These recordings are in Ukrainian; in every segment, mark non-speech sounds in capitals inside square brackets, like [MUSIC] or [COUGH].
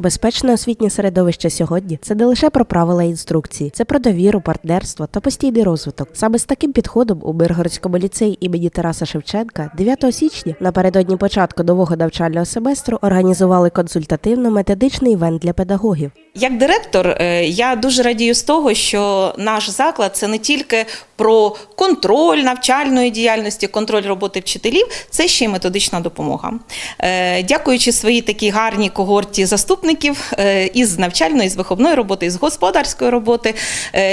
Безпечне освітнє середовище сьогодні це не лише про правила і інструкції, це про довіру, партнерство та постійний розвиток. Саме з таким підходом у Миргородському ліцеї імені Тараса Шевченка 9 січня напередодні початку нового навчального семестру організували консультативно-методичний івент для педагогів. Як директор, е, я дуже радію з того, що наш заклад це не тільки про контроль навчальної діяльності, контроль роботи вчителів, це ще й методична допомога. Е, Дякуючи своїй такій гарній когорті заступників е, із навчальної, з виховної роботи, із господарської роботи,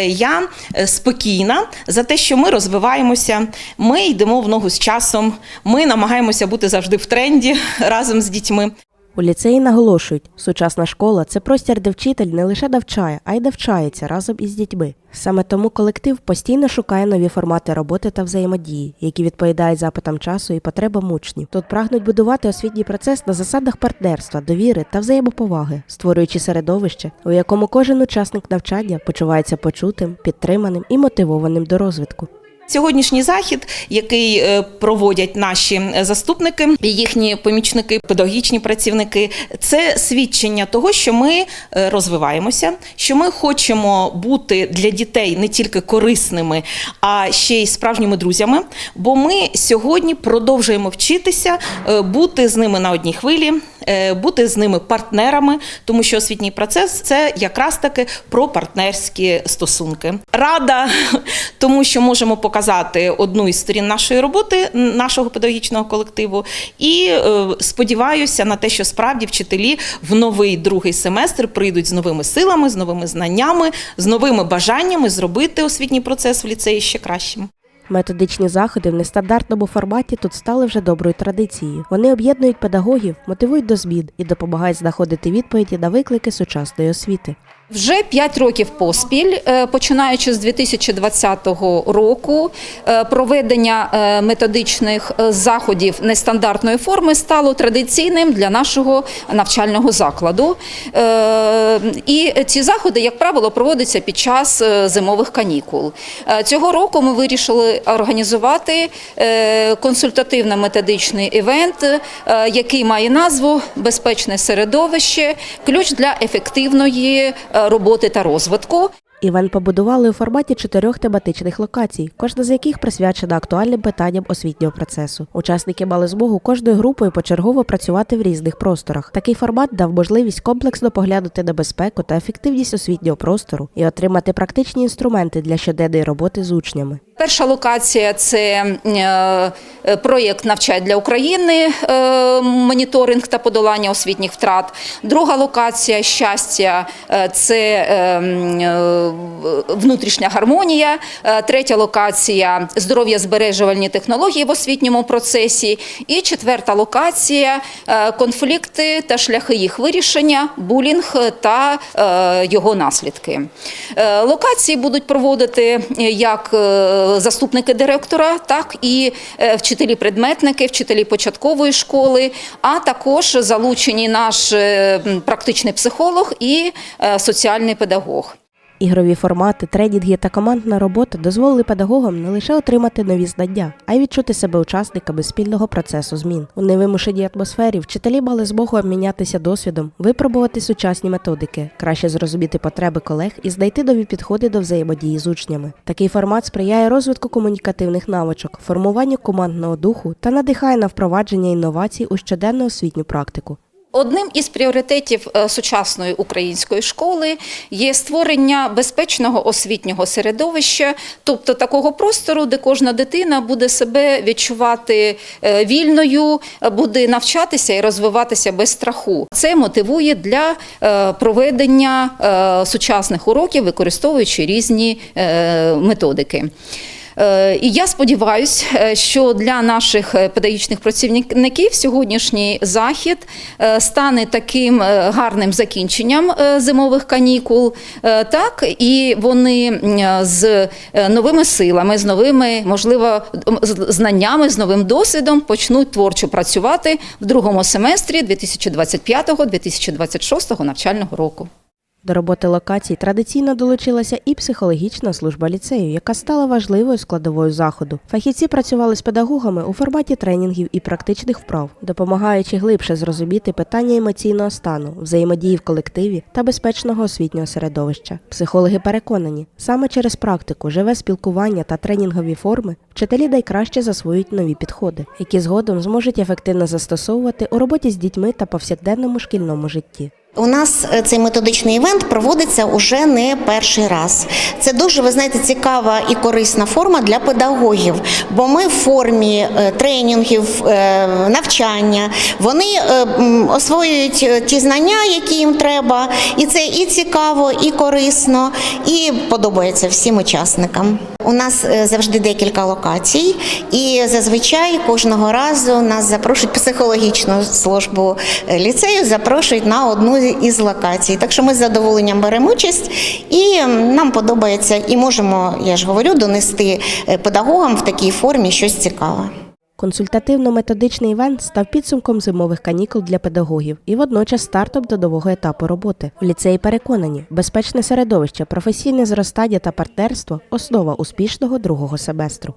я спокійна за те, що ми розвиваємося, ми йдемо в ногу з часом, ми намагаємося бути завжди в тренді [LAUGHS] разом з дітьми. У ліцеї наголошують, сучасна школа це простір, де вчитель не лише навчає, а й навчається разом із дітьми. Саме тому колектив постійно шукає нові формати роботи та взаємодії, які відповідають запитам часу і потребам учнів. Тут прагнуть будувати освітній процес на засадах партнерства, довіри та взаємоповаги, створюючи середовище, у якому кожен учасник навчання почувається почутим, підтриманим і мотивованим до розвитку. Сьогоднішній захід, який е, проводять наші заступники, їхні помічники, педагогічні працівники, це свідчення того, що ми е, розвиваємося, що ми хочемо бути для дітей не тільки корисними, а ще й справжніми друзями. Бо ми сьогодні продовжуємо вчитися, е, бути з ними на одній хвилі, е, бути з ними партнерами, тому що освітній процес це якраз таки про партнерські стосунки. Рада [LAUGHS] тому, що можемо показати одну із сторін нашої роботи, нашого педагогічного колективу, і е, сподіваюся на те, що справді вчителі в новий другий семестр прийдуть з новими силами, з новими знаннями, з новими бажаннями зробити освітній процес в ліцеї ще кращим. Методичні заходи в нестандартному форматі тут стали вже доброю традицією. Вони об'єднують педагогів, мотивують до змін і допомагають знаходити відповіді на виклики сучасної освіти. Вже 5 років поспіль, е, починаючи з 2020 року, е, проведення е, методичних заходів нестандартної форми стало традиційним для нашого навчального закладу. І ці заходи, як правило, проводяться під час зимових канікул. Цього року ми вирішили організувати консультативно-методичний івент, який має назву Безпечне середовище, ключ для ефективної роботи та розвитку. Івент побудували у форматі чотирьох тематичних локацій, кожна з яких присвячена актуальним питанням освітнього процесу. Учасники мали змогу кожною групою почергово працювати в різних просторах. Такий формат дав можливість комплексно поглянути на безпеку та ефективність освітнього простору і отримати практичні інструменти для щоденної роботи з учнями. Перша локація це е, проєкт «Навчай для України, е, моніторинг та подолання освітніх втрат. Друга локація щастя це е, внутрішня гармонія. Третя локація здоров'я збережувальні технології в освітньому процесі. І четверта локація конфлікти та шляхи їх вирішення, булінг та його наслідки. Локації будуть проводити як заступники директора, так і е, вчителі-предметники, вчителі початкової школи, а також залучені наш е, практичний психолог і е, соціальний педагог. Ігрові формати, тренінги та командна робота дозволили педагогам не лише отримати нові знання, а й відчути себе учасниками спільного процесу змін. У невимушеній атмосфері вчителі мали змогу обмінятися досвідом, випробувати сучасні методики, краще зрозуміти потреби колег і знайти нові підходи до взаємодії з учнями. Такий формат сприяє розвитку комунікативних навичок, формуванню командного духу та надихає на впровадження інновацій у щоденну освітню практику. Одним із пріоритетів е, сучасної української школи є створення безпечного освітнього середовища, тобто такого простору, де кожна дитина буде себе відчувати е, вільною, буде навчатися і розвиватися без страху. Це мотивує для е, проведення сучасних уроків, використовуючи різні методики. Е, І я сподіваюся, що для наших е, педагогічних працівників сьогоднішній захід е, стане таким е, гарним закінченням е, зимових канікул. Е, Так і вони з е, новими силами, з новими, можливо, знаннями, з новим досвідом почнуть творчо працювати в другому семестрі 2025-2026 навчального року. До роботи локацій традиційно долучилася і психологічна служба ліцею, яка стала важливою складовою заходу. Фахівці працювали з педагогами у форматі тренінгів і практичних вправ, допомагаючи глибше зрозуміти питання емоційного стану, взаємодії в колективі та безпечного освітнього середовища. Психологи переконані, саме через практику, живе спілкування та тренінгові форми вчителі найкраще засвоюють нові підходи, які згодом зможуть ефективно застосовувати у роботі з дітьми та повсякденному шкільному житті. У нас е, цей методичний івент проводиться уже не перший раз. Це дуже, ви знаєте, цікава і корисна форма для педагогів, бо ми в формі е, тренінгів, е, навчання, вони освоюють ті знання, які їм треба, і це і цікаво, і корисно, і подобається всім учасникам. У нас завжди декілька локацій, і зазвичай кожного разу нас запрошують психологічну службу ліцею, запрошують на одну із локацій. Так що ми з задоволенням беремо участь і нам подобається, і можемо, я ж говорю, донести е, педагогам в такій формі щось цікаве. Консультативно-методичний івент став підсумком зимових канікул для педагогів і водночас стартом до нового етапу роботи. В ліцеї переконані, безпечне середовище, професійне зростання та партнерство основа успішного другого семестру.